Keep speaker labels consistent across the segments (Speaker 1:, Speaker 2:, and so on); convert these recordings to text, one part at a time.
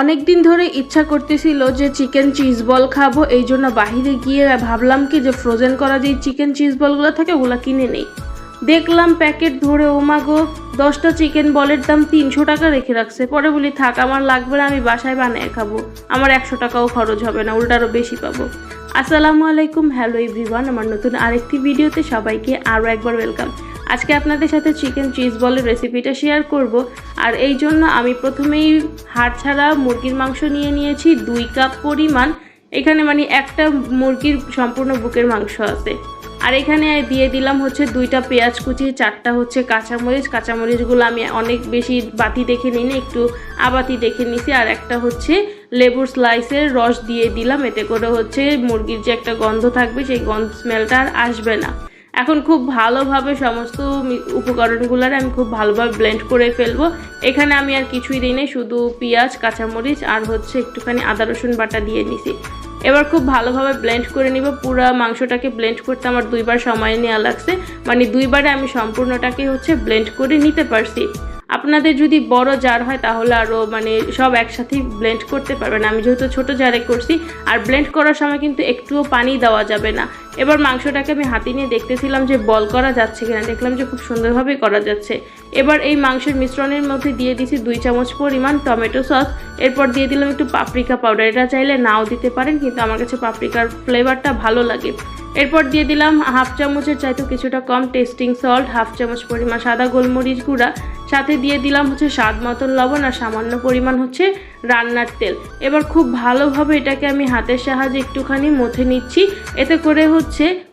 Speaker 1: অনেক দিন ধরে ইচ্ছা করতেছিল যে চিকেন চিজ বল খাব, এই জন্য বাহিরে গিয়ে ভাবলাম কি যে ফ্রোজেন করা যে চিকেন চিজ বলগুলো থাকে ওগুলো কিনে নেই। দেখলাম প্যাকেট ধরে, ওমাগো, দশটা চিকেন বলের দাম তিনশো টাকা রেখে রাখছে। পরে বলি, থাক, আমার লাগবে না, আমি বাসায় বানিয়ে খাব। আমার একশো টাকাও খরচ হবে না উল্টারও বেশি পাবো। আসসালামু আলাইকুম, হ্যালো এভরিওয়ান, আমার নতুন আরেকটি ভিডিওতে সবাইকে আরও একবার ওয়েলকাম আজকে আপনাদের সাথে চিকেন চিজ বলের রেসিপিটা শেয়ার করব। আর এই জন্য আমি প্রথমেই হাড় ছাড়া মুরগির মাংস নিয়ে নিয়েছি, দুই কাপ পরিমাণ। এখানে মানে একটা মুরগির সম্পূর্ণ বুকের মাংস আছে। আর এখানে দিয়ে দিলাম হচ্ছে দুইটা পেঁয়াজ কুচি, চারটা হচ্ছে কাঁচামরিচ। কাঁচামরিচগুলো আমি অনেক বেশি বাতি দেখে নিই না একটু আবাতি দেখে নিছি। আর একটা হচ্ছে লেবুর স্লাইসের রস দিয়ে দিলাম। এতে করে হচ্ছে মুরগির যে একটা গন্ধ থাকবে, সেই গন্ধ স্মেলটা আর আসবে না। এখন খুব ভালোভাবে সমস্ত উপকরণগুলোর আমি খুব ভালোভাবে ব্লেন্ড করে ফেলব। এখানে আমি আর কিছুই দিই নাই, শুধু পেঁয়াজ, কাঁচামরিচ আর হচ্ছে একটুখানি আদা, রসুন বাটা দিয়ে নিছি। এবার খুব ভালোভাবে ব্লেন্ড করে নিব। পুরো মাংসটাকে ব্লেন্ড করতে আমার দুইবার সময় নেওয়া লাগছে। মানে দুইবারে আমি সম্পূর্ণটাকে হচ্ছে ব্লেন্ড করে নিতে পারছি। আপনাদের যদি বড় জার হয় তাহলে আরও মানে সব একসাথেই ব্লেন্ড করতে পারবেন। আমি যেহেতু ছোট জারে করছি, আর ব্লেন্ড করার সময় কিন্তু একটুও পানি দেওয়া যাবে না। এবার মাংসটাকে আমি হাতে নিয়ে দেখতেছিলাম যে বল করা যাচ্ছে কিনা। দেখলাম যে খুব সুন্দরভাবে করা যাচ্ছে। এবার এই মাংসের মিশ্রণের মধ্যে দিয়ে দিছি দুই চামচ পরিমাণ টমেটো সস। এরপর দিয়ে দিলাম একটু পাপরিকা পাউডার এটা চাইলে নাও দিতে পারেন, কিন্তু আমার কাছে পাপরিকার ফ্লেভারটা ভালো লাগে। এরপর দিয়ে দিলাম হাফ চামচের চাইতেও কিছুটা কম টেস্টিং সল্ট হাফ চামচ পরিমাণ সাদা গোলমরিচ গুঁড়া। সাথে দিয়ে দিলাম হচ্ছে স্বাদ মতন লবণ আর সামান্য পরিমাণ হচ্ছে রান্নার তেল। এবার খুব ভালোভাবে এটাকে আমি হাতের সাহায্যে একটুখানি মথে নিচ্ছি। এতে করে হচ্ছে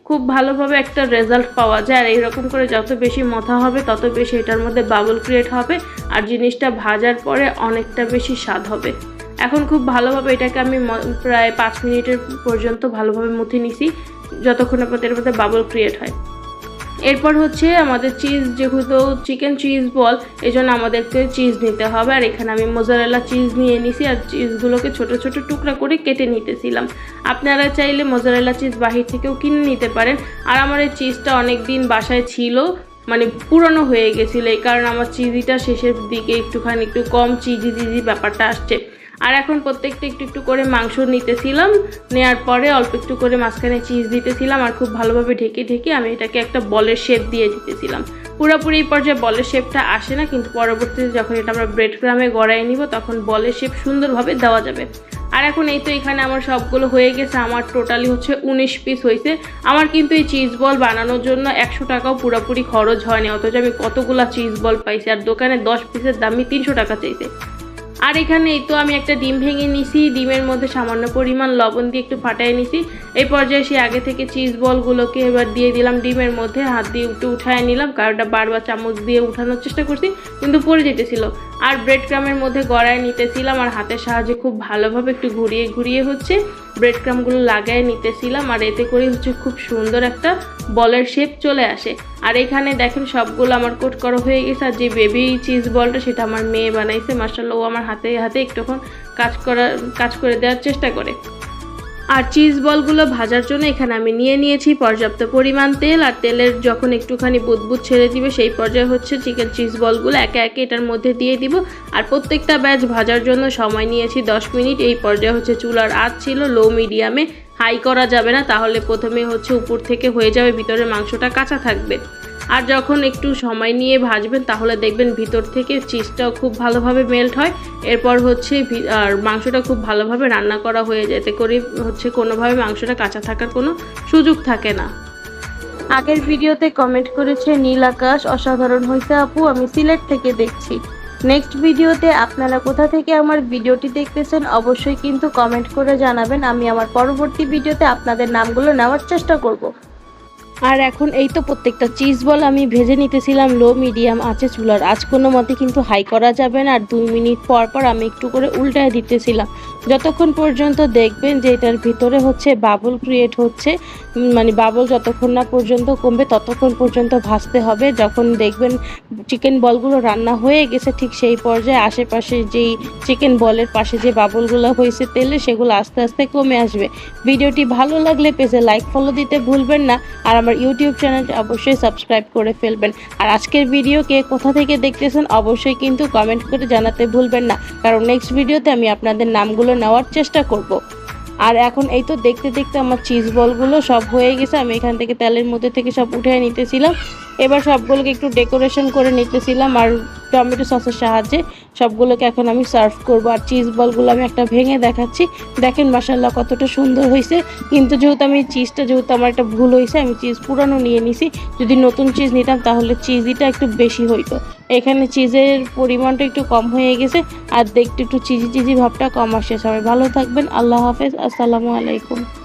Speaker 1: খুব ভালোভাবে একটা রেজাল্ট পাওয়া যায়। আর এইরকম করে যত বেশি মথা হবে, তত বেশি এটার মধ্যে বাবল ক্রিয়েট হবে। আর জিনিসটা ভাজার পরে অনেকটা বেশি স্বাদ হবে। এখন খুব ভালোভাবে এটাকে আমি প্রায় পাঁচ মিনিটের পর্যন্ত ভালোভাবে মুথে নিছি, যতক্ষণ পর্যন্ত এর মধ্যে বাবল ক্রিয়েট হয়। এরপর হচ্ছে আমাদের চিজ যেহেতু চিকেন চিজ বল এই জন্য আমাদেরকে চিজ নিতে হবে। আর এখানে আমি মোজারেলা চিজ নিয়ে নিছি, আর চিজগুলোকে ছোট ছোট টুকরা করে কেটে নিতেছিলাম। আপনারা চাইলে মোজারেলা চিজ বাহির থেকেও কিনে নিতে পারেন। আর আমার এই চিজটা অনেক দিন বাসায় ছিল মানে পুরনো হয়ে গেছিল, এই কারণে আমার চিজিটা শেষের দিকে একটুখানি একটু কম চিজি চিজি ব্যাপারটা আসছে। আর এখন প্রত্যেকটা একটু একটু করে মাংস নিতেছিলাম, নেয়ার পরে অল্প একটু করে মাঝখানে চিজ দিতেছিলাম আর খুব ভালোভাবে ঢেকে ঢেকে আমি এটাকে একটা বলের শেপ দিয়ে দিতেছিলাম। পুরোপুরি এই পর্যায়ে বলের শেপটা আসে না, কিন্তু পরবর্তীতে যখন এটা আমরা ব্রেড ক্রামে গড়াই নিব, তখন বলের শেপ সুন্দরভাবে দেওয়া যাবে। আর এখন এই তো এখানে আমার সবগুলো হয়ে গেছে, আমার টোটালি হচ্ছে উনিশ পিস হয়েছে। আমার কিন্তু এই চিজ বল বানানোর জন্য একশো টাকাও পুরোপুরি খরচ হয়নি, অথচ আমি কতগুলা চিজ বল পাইছি, আর দোকানে দশ পিসের দামই তিনশো টাকা চাইছে আর এখানে এই তো আমি একটা ডিম ভেঙে নিছি, ডিমের মধ্যে সামান্য পরিমাণ লবণ দিয়ে একটু ফাটাই নিছি। এই পর্যায়ে সে আগে থেকে চিজ বলগুলোকে এবার দিয়ে দিলাম ডিমের মধ্যে, হাত দিয়ে একটু উঠায় নিলাম কারোটা বারবার চামচ দিয়ে উঠানোর চেষ্টা করছি, কিন্তু পড়ে যেতেছিল। আর ব্রেড ক্রামের মধ্যে গড়ায় নিতেছিলাম, আর হাতের সাহায্যে খুব ভালোভাবে একটু ঘুরিয়ে ঘুরিয়ে হচ্ছে ব্রেড ক্রামগুলো লাগায় নিতেছিলাম, আর এতে করে হচ্ছে খুব সুন্দর একটা বলের শেপ চলে আসে। আর এখানে দেখেন সবগুলো আমার কোট করা হয়ে গেছে, আর যে বেবি চিজ বলটা সেটা আমার মেয়ে বানাইছে। মার্শাল্লাহ ও আমার হাতে হাতে একটুক্ষণ কাজ করার কাজ করে দেওয়ার চেষ্টা করে। আর চিজ বলগুলো ভাজার জন্য এখানে আমি নিয়ে নিয়েছি পর্যাপ্ত পরিমাণ তেল, আর তেলের যখন একটুখানি বুদবুদ ছেড়ে দিবে, সেই পর্যায়ে হচ্ছে চিকেন চিজ বলগুলো একে একে এটার মধ্যে দিয়ে দিব। আর প্রত্যেকটা ব্যাচ ভাজার জন্য সময় নিয়েছি দশ মিনিট, এই পর্যায়ে হচ্ছে চুলার আঁচ ছিল লো মিডিয়ামে হাই করা যাবে না, তাহলে প্রথমে হচ্ছে উপর থেকে হয়ে যাবে ভিতরে মাংসটা কাঁচা থাকবে। আর যখন একটু সময় নিয়ে ভাজবেন, তাহলে দেখবেন ভিতর থেকে চিজটাও খুব ভালোভাবে মেল্ট হয়। এরপর হচ্ছে আর মাংসটা খুব ভালোভাবে রান্না করা হয়ে যায়। এতে করে হচ্ছে কোনোভাবে মাংসটা কাঁচা থাকার কোনো সুযোগ থাকে না। আগের ভিডিওতে কমেন্ট করেছে, নীল আকাশ, অসাধারণ হয়েছে আপু, আমি সিলেট থেকে দেখছি। নেক্সট ভিডিওতে আপনারা কোথা থেকে আমার ভিডিওটি দেখতেছেন অবশ্যই কিন্তু কমেন্ট করে জানাবেন। আমি আমার পরবর্তী ভিডিওতে আপনাদের নামগুলো নেওয়ার চেষ্টা করব। আর এখন এই তো প্রত্যেকটা চিজ বল আমি ভেজে নিতেছিলাম লো মিডিয়াম আছে চুলার। আজ কোনো মতে কিন্তু হাই করা যাবে না আর দুই মিনিট পর পর আমি একটু করে উল্টায় দিতেছিলাম। যতক্ষণ পর্যন্ত দেখবেন যে এটার ভিতরে হচ্ছে বাবল ক্রিয়েট হচ্ছে মানে বাবল যতক্ষণ না পর্যন্ত কমবে ততক্ষণ পর্যন্ত ভাজতে হবে। যখন দেখবেন চিকেন বলগুলো রান্না হয়ে গেছে ঠিক সেই পর্যায়ে আশেপাশে যেই চিকেন বলের পাশে যে বাবলগুলো হয়েছে তেলে, সেগুলো আস্তে আস্তে কমে আসবে। ভিডিওটি ভালো লাগলে পেজে লাইক ফলো দিতে ভুলবেন না। আর আমার আমার ইউটিউব চ্যানেলটি অবশ্যই সাবস্ক্রাইব করে ফেলবেন। আর আজকের ভিডিও কে কোথা থেকে দেখতেছেন অবশ্যই কিন্তু কমেন্ট করে জানাতে ভুলবেন না। কারণ নেক্সট ভিডিওতে আমি আপনাদের নামগুলো নেওয়ার চেষ্টা করব। আর এখন এই তো দেখতে দেখতে আমার চিজ বলগুলো সব হয়ে গেছে। আমি এখান থেকে তেলের মধ্যে থেকে সব উঠে নিতেছিলাম। এবার সবগুলোকে একটু ডেকোরেশন করে নিতেছিলাম। আর টমেটো সসের সাহায্যে সবগুলোকে এখন আমি সার্ভ করব। আর চিজ বলগুলো আমি একটা ভেঙে দেখাচ্ছি। দেখেন মাসাল্লাহ কতটা সুন্দর হয়েছে। কিন্তু যেহেতু আমি চিজটা যেহেতু আমার একটা ভুল হয়েছে, আমি চিজ পুরানো নিয়ে নিছি। যদি নতুন চিজ নিতাম, তাহলে চিজিটা একটু বেশি হইতো। এখানে চিজের পরিমাণটা একটু কম হয়ে গেছে। আর দেখতে একটু চিজি চিজি ভাবটা কম আসে সবাই ভালো থাকবেন। আল্লাহ হাফেজ। আসসালামু আলাইকুম।